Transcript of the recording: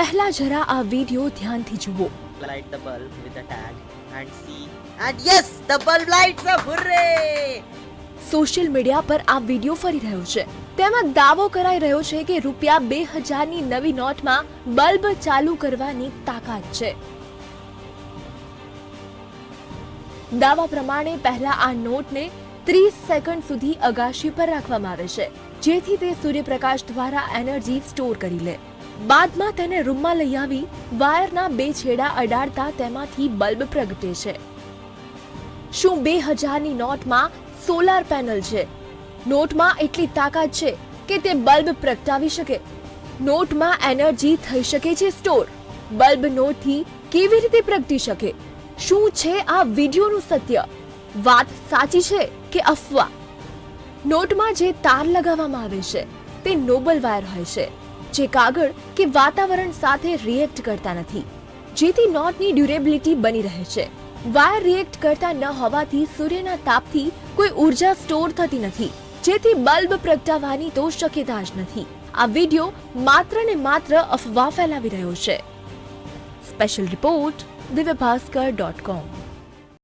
પહેલા જરા આ વીડિયો ધ્યાનથી જુઓ. Light the bulb with the tag and see. And yes the bulb lights up hooray! Social media પર આ વીડિયો ફરી રહ્યો છે. તેમાં દાવો કરાઈ રહ્યો છે કે રૂપિયા બે હજારની નવી નોટમાં બલ્બ ચાલુ કરવાની તાકાત છે. દાવા પ્રમાણે પહેલા આ નોટને ત્રીસ સેકન્ડ સુધી અગાશી પર રાખવામાં આવે છે. જેથી તે સૂર્યપ્રકાશ દ્વારા એનર્જી સ્ટોર કરી લે. બાદમાં તેને રૂમમાં લઈ આવી, વાયરના બે છેડા અડાડતા તેમાંથી બલ્બ પ્રગટે છે. શું બે હજારની નોટમાં સોલાર પેનલ છે? નોટમાં એટલી તાકાત છે કે તે બલ્બ પ્રગટાવી શકે. નોટમાં એનર્જી થઈ શકે છે સ્ટોર. બલ્બ નોટથી કેવી રીતે પ્રગટી શકે? શું છે આ વિડીયોનું સત્ય? વાત સાચી છે કે અફવા? નોટમાં જે તાર લગાવવામાં આવે છે, તે નોબલ વાયર હોય છે. જે કાગળ કે વાતાવરણ સાથે રિએક્ટ કરતા નથી. જેથી નોટની ડ્યુરેબિલિટી બની રહે છે. વાયર રિએક્ટ કરતા ન હોવાથી સૂર્યના તાપથી કોઈ ઊર્જા સ્ટોર થતી નથી. જેથી બલ્બ પ્રગટાવવાની તો શક્યતા જ નથી. આ વિડિયો માત્ર ને માત્ર અફવા ફેલાવી રહ્યો છે. Special report Divya Bhaskar dot com